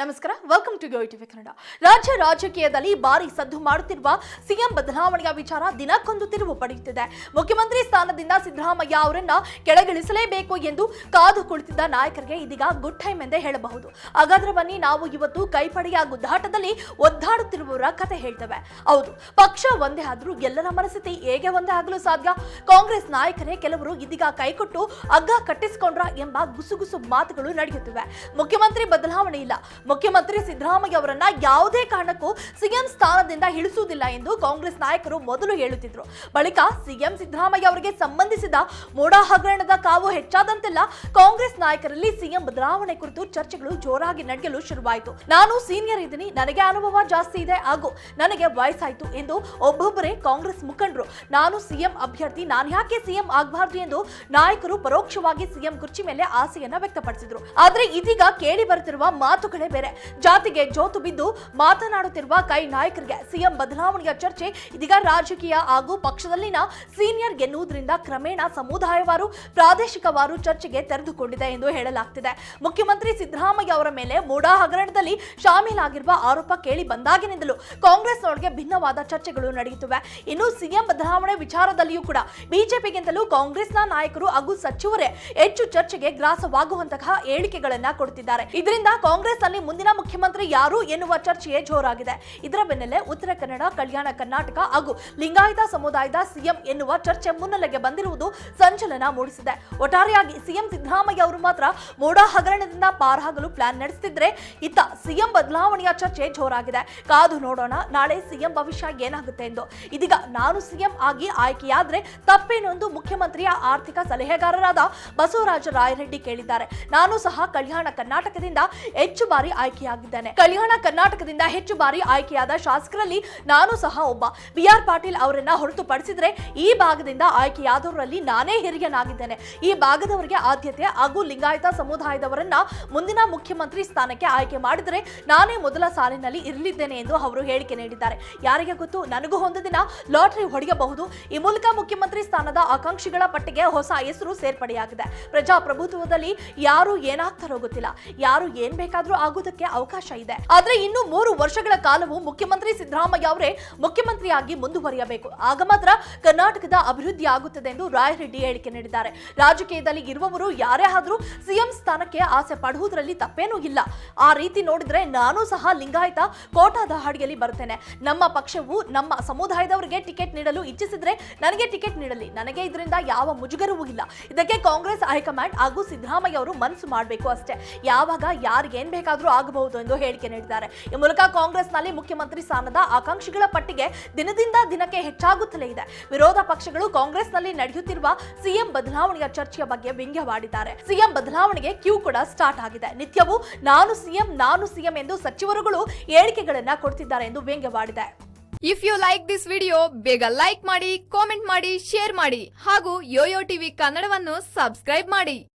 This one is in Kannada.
ನಮಸ್ಕಾರ welcome to go TV Kannada ರಾಜ್ಯ ರಾಜಕೀಯದಲ್ಲಿ ಭಾರಿ ಸದ್ದು ಮಾಡುತ್ತಿರುವ ಸಿಎಂ ಬದಲಾವಣೆಯ ವಿಚಾರ ದಿನಕ್ಕೊಂದು ತಿರುವು ಪಡೆಯುತ್ತಿದೆ. ಮುಖ್ಯಮಂತ್ರಿ ಸ್ಥಾನದಿಂದ ಸಿದ್ದರಾಮಯ್ಯ ಅವರನ್ನ ಕೆಳಗಿಳಿಸಲೇಬೇಕು ಎಂದು ಕಾದು ಕುಳಿತಿದ್ದ ನಾಯಕರಿಗೆ ಇದೀಗ ಗುಡ್ ಟೈಮ್ ಎಂದೇ ಹೇಳಬಹುದು. ಹಾಗಾದ್ರೆ ಬನ್ನಿ, ನಾವು ಇವತ್ತು ಕೈಪಡೆಯ ಗುದ್ದಾಟದಲ್ಲಿ ಒದ್ದಾಡುತ್ತಿರುವವರ ಕತೆ ಹೇಳ್ತೇವೆ. ಹೌದು, ಪಕ್ಷ ಒಂದೇ ಆದರೂ ಎಲ್ಲರ ಮನಸ್ಥಿತಿ ಹೇಗೆ ಒಂದೇ ಆಗಲು ಸಾಧ್ಯ? ಕಾಂಗ್ರೆಸ್ ನಾಯಕರೇ ಕೆಲವರು ಇದೀಗ ಕೈಕೊಟ್ಟು ಹಗ್ಗ ಕಟ್ಟಿಸಿಕೊಂಡ್ರ ಎಂಬ ಗುಸುಗುಸು ಮಾತುಗಳು ನಡೆಯುತ್ತಿವೆ. ಮುಖ್ಯಮಂತ್ರಿ ಬದಲಾವಣೆ ಇಲ್ಲ. ಮುಖ್ಯಮಂತ್ರಿ ಸಿದ್ದರಾಮಯ್ಯ ಅವರನ್ನ ಯಾವುದೇ ಕಾರಣಕ್ಕೂ ಸಿಎಂ ಸ್ಥಾನದಿಂದ ಇಳಿಸುವುದಿಲ್ಲ ಎಂದು ಕಾಂಗ್ರೆಸ್ ನಾಯಕರು ಮೊದಲು ಹೇಳುತ್ತಿದ್ರು. ಬಳಿಕ ಸಿಎಂ ಸಿದ್ದರಾಮಯ್ಯ ಅವರಿಗೆ ಸಂಬಂಧಿಸಿದ ಮೋಡ ಹಗರಣದ ಕಾವು ಹೆಚ್ಚಾದಂತೆಲ್ಲ ಕಾಂಗ್ರೆಸ್ ನಾಯಕರಲ್ಲಿ ಸಿಎಂ ಬದಲಾವಣೆ ಕುರಿತು ಚರ್ಚೆಗಳು ಜೋರಾಗಿ ನಡೆಯಲು ಶುರುವಾಯಿತು. ನಾನು ಸೀನಿಯರ್ ಇದ್ದೀನಿ, ನನಗೆ ಅನುಭವ ಜಾಸ್ತಿ ಇದೆ, ಹಾಗೂ ನನಗೆ ವಯಸ್ಸಾಯ್ತು ಎಂದು ಒಬ್ಬೊಬ್ಬರೇ ಕಾಂಗ್ರೆಸ್ ಮುಖಂಡರು. ನಾನು ಸಿಎಂ ಅಭ್ಯರ್ಥಿ, ನಾನು ಯಾಕೆ ಸಿಎಂ ಆಗಬಾರ್ದು ಎಂದು ನಾಯಕರು ಪರೋಕ್ಷವಾಗಿ ಸಿಎಂ ಕುರ್ಚಿ ಮೇಲೆ ಆಸೆಯನ್ನ ವ್ಯಕ್ತಪಡಿಸಿದ್ರು. ಆದ್ರೆ ಇದೀಗ ಕೇಳಿ ಬರುತ್ತಿರುವ ಮಾತುಗಳೇ ಬೇರೆ ಜಾತಿಗೆ ಜೋತು ಬಿದ್ದು ಮಾತನಾಡುತ್ತಿರುವ ಕೈ ನಾಯಕರಿಗೆ ಸಿಎಂ ಬದಲಾವಣೆಯ ಚರ್ಚೆ ಇದೀಗ ರಾಜಕೀಯ ಹಾಗೂ ಪಕ್ಷದಲ್ಲಿನ ಸೀನಿಯರ್ ಎನ್ನುವುದರಿಂದ ಕ್ರಮೇಣ ಸಮುದಾಯವಾರು, ಪ್ರಾದೇಶಿಕವಾರು ಚರ್ಚೆಗೆ ತೆರೆದುಕೊಂಡಿದೆ ಎಂದು ಹೇಳಲಾಗ್ತಿದೆ. ಮುಖ್ಯಮಂತ್ರಿ ಸಿದ್ದರಾಮಯ್ಯ ಅವರ ಮೇಲೆ ಮೂಡಾ ಹಗರಣದಲ್ಲಿ ಶಾಮೀಲಾಗಿರುವ ಆರೋಪ ಕೇಳಿ ಬಂದಾಗಿನಿಂದಲೂ ಕಾಂಗ್ರೆಸ್ನೊಳಗೆ ಭಿನ್ನವಾದ ಚರ್ಚೆಗಳು ನಡೆಯುತ್ತಿವೆ. ಇನ್ನು ಸಿಎಂ ಬದಲಾವಣೆ ವಿಚಾರದಲ್ಲಿಯೂ ಕೂಡ ಬಿಜೆಪಿಗಿಂತಲೂ ಕಾಂಗ್ರೆಸ್ನ ನಾಯಕರು ಹಾಗೂ ಸಚಿವರೇ ಹೆಚ್ಚು ಚರ್ಚೆಗೆ ಗ್ರಾಸವಾಗುವಂತಹ ಹೇಳಿಕೆಗಳನ್ನ ಕೊಡುತ್ತಿದ್ದಾರೆ ಇದರಿಂದ ಕಾಂಗ್ರೆಸ್ನಲ್ಲಿ ಮುಂದಿನ ಮುಖ್ಯಮಂತ್ರಿ ಯಾರು ಎನ್ನುವ ಚರ್ಚೆಯೇ ಜೋರಾಗಿದೆ. ಇದರ ಬೆನ್ನಲ್ಲೇ ಉತ್ತರ ಕನ್ನಡ, ಕಲ್ಯಾಣ ಕರ್ನಾಟಕ ಹಾಗೂ ಲಿಂಗಾಯತ ಸಮುದಾಯದ ಸಿಎಂ ಎನ್ನುವ ಚರ್ಚೆ ಮುನ್ನೆಲೆಗೆ ಬಂದಿರುವುದು ಸಂಚಲನ ಮೂಡಿಸಿದೆ. ಒಟ್ಟಾರೆಯಾಗಿ ಸಿಎಂ ಸಿದ್ದರಾಮಯ್ಯ ಅವರು ಮಾತ್ರ ಮೋಡ ಹಗರಣದಿಂದ ಪಾರಾಗಲು ಪ್ಲಾನ್ ನಡೆಸುತ್ತಿದ್ರೆ ಇತ್ತ ಸಿಎಂ ಬದಲಾವಣೆಯ ಚರ್ಚೆ ಜೋರಾಗಿದೆ. ಕಾದು ನೋಡೋಣ, ನಾಳೆ ಸಿಎಂ ಭವಿಷ್ಯ ಏನಾಗುತ್ತೆ ಎಂದು. ಇದೀಗ ನಾನು ಸಿಎಂ ಆಗಿ ಆಯ್ಕೆಯಾದ್ರೆ ತಪ್ಪೇನೊಂದು ಮುಖ್ಯಮಂತ್ರಿಯ ಆರ್ಥಿಕ ಸಲಹೆಗಾರರಾದ ಬಸವರಾಜ ರಾಯರೆಡ್ಡಿ ಕೇಳಿದ್ದಾರೆ. ನಾನು ಸಹ ಕಲ್ಯಾಣ ಕರ್ನಾಟಕದಿಂದ ಹೆಚ್ಚು ಬಾರಿ ಆಯ್ಕೆಯಾಗಿದ್ದೇನೆ. ಕಲ್ಯಾಣ ಕರ್ನಾಟಕದಿಂದ ಹೆಚ್ಚು ಬಾರಿ ಆಯ್ಕೆಯಾದ ಶಾಸಕರಲ್ಲಿ ನಾನು ಸಹ ಒಬ್ಬ. ಬಿ ಆರ್ ಪಾಟೀಲ್ ಅವರನ್ನ ಹೊರತುಪಡಿಸಿದ್ರೆ ಈ ಭಾಗದಿಂದ ಆಯ್ಕೆಯಾದವರಲ್ಲಿ ನಾನೇ ಹಿರಿಯನಾಗಿದ್ದೇನೆ. ಈ ಭಾಗದವರಿಗೆ ಆದ್ಯತೆ ಹಾಗೂ ಲಿಂಗಾಯತ ಸಮುದಾಯದವರನ್ನ ಮುಂದಿನ ಮುಖ್ಯಮಂತ್ರಿ ಸ್ಥಾನಕ್ಕೆ ಆಯ್ಕೆ ಮಾಡಿದರೆ ನಾನೇ ಮೊದಲ ಸಾಲಿನಲ್ಲಿ ಇರಲಿದ್ದೇನೆ ಎಂದು ಅವರು ಹೇಳಿಕೆ ನೀಡಿದ್ದಾರೆ. ಯಾರಿಗೆ ಗೊತ್ತು? ನನಗೂ ಒಂದು ದಿನ ಲಾಟರಿ ಹೊಡೆಯಬಹುದು. ಈ ಮೂಲಕ ಮುಖ್ಯಮಂತ್ರಿ ಸ್ಥಾನದ ಆಕಾಂಕ್ಷಿಗಳ ಪಟ್ಟಿಗೆ ಹೊಸ ಹೆಸರು ಸೇರ್ಪಡೆಯಾಗಿದೆ. ಪ್ರಜಾಪ್ರಭುತ್ವದಲ್ಲಿ ಯಾರು ಏನಾಗ್ತಾರೋ ಗೊತ್ತಿಲ್ಲ. ಯಾರು ಏನ್ ಬೇಕಾದ್ರೂ ಆಗೋದಕ್ಕೆ ಅವಕಾಶ ಇದೆ. ಆದ್ರೆ ಇನ್ನು ಮೂರು ವರ್ಷಗಳ ಕಾಲವು ಮುಖ್ಯಮಂತ್ರಿ ಸಿದ್ದರಾಮಯ್ಯ ಅವರೇ ಮುಖ್ಯಮಂತ್ರಿಯಾಗಿ ಮುಂದುವರಿಯಬೇಕು. ಆಗ ಮಾತ್ರ ಕರ್ನಾಟಕದ ಅಭಿವೃದ್ಧಿ ಆಗುತ್ತದೆ ಎಂದು ರಾಯರೆಡ್ಡಿ ಹೇಳಿಕೆ ನೀಡಿದ್ದಾರೆ. ರಾಜಕೀಯದಲ್ಲಿ ಇರುವವರು ಯಾರೇ ಆದರೂ ಸಿಎಂ ಸ್ಥಾನಕ್ಕೆ ಆಸೆ ಪಡುವುದರಲ್ಲಿ ತಪ್ಪೇನೂ ಇಲ್ಲ. ಆ ರೀತಿ ನೋಡಿದ್ರೆ ನಾನು ಸಹ ಲಿಂಗಾಯತ ಕೋಟಾದ ಹಾಡಿಯಲ್ಲಿ ಬರುತ್ತೇನೆ. ನಮ್ಮ ಪಕ್ಷವು ನಮ್ಮ ಸಮುದಾಯದವರಿಗೆ ಟಿಕೆಟ್ ನೀಡಲು ಇಚ್ಛಿಸಿದ್ರೆ ನನಗೆ ಟಿಕೆಟ್ ನೀಡಲಿ. ನನಗೆ ಇದರಿಂದ ಯಾವ ಮುಜುಗರವೂ ಇಲ್ಲ. ಇದಕ್ಕೆ ಕಾಂಗ್ರೆಸ್ ಹೈಕಮಾಂಡ್ ಹಾಗೂ ಸಿದ್ದರಾಮಯ್ಯ ಅವರು ಮನಸ್ಸು ಮಾಡಬೇಕು ಅಷ್ಟೇ. ಯಾವಾಗ, ಯಾರಿಗೇನ್ ಏನ್ ಆಗಬಹುದು ಎಂದು ಹೇಳಿಕೆ ನೀಡಿದ್ದಾರೆ. ಈ ಮೂಲಕ ಕಾಂಗ್ರೆಸ್ನಲ್ಲಿ ಮುಖ್ಯಮಂತ್ರಿ ಸ್ಥಾನದ ಆಕಾಂಕ್ಷಿಗಳ ಪಟ್ಟಿಗೆ ದಿನದಿಂದ ದಿನಕ್ಕೆ ಹೆಚ್ಚಾಗುತ್ತಲೇ ಇದೆ. ವಿರೋಧ ಪಕ್ಷಗಳು ಕಾಂಗ್ರೆಸ್ನಲ್ಲಿ ನಡೆಯುತ್ತಿರುವ ಸಿಎಂ ಬದಲಾವಣೆಯ ಚರ್ಚೆಯ ಬಗ್ಗೆ ವ್ಯಂಗ್ಯವಾಡಿದ್ದಾರೆ. ಸಿಎಂ ಬದಲಾವಣೆಗೆ ಕ್ಯೂ ಕೂಡ ಸ್ಟಾರ್ಟ್ ಆಗಿದೆ. ನಿತ್ಯವೂ ನಾನು ಸಿಎಂ ನಾನು ಸಿಎಂ ಎಂದು ಸಚಿವರುಗಳು ಹೇಳಿಕೆಗಳನ್ನ ಕೊಡ್ತಿದ್ದಾರೆ ಎಂದು ವ್ಯಂಗ್ಯವಾಡಿದೆ. If you like this video ಬೇಗ ಲೈಕ್ ಮಾಡಿ ಕಾಮೆಂಟ್ ಮಾಡಿ ಶೇರ್ ಮಾಡಿ ಹಾಗೂ ಯೋಯೋ ಟಿವಿ ಕನ್ನಡವನ್ನು ಸಬ್ಸ್ಕ್ರೈಬ್ ಮಾಡಿ.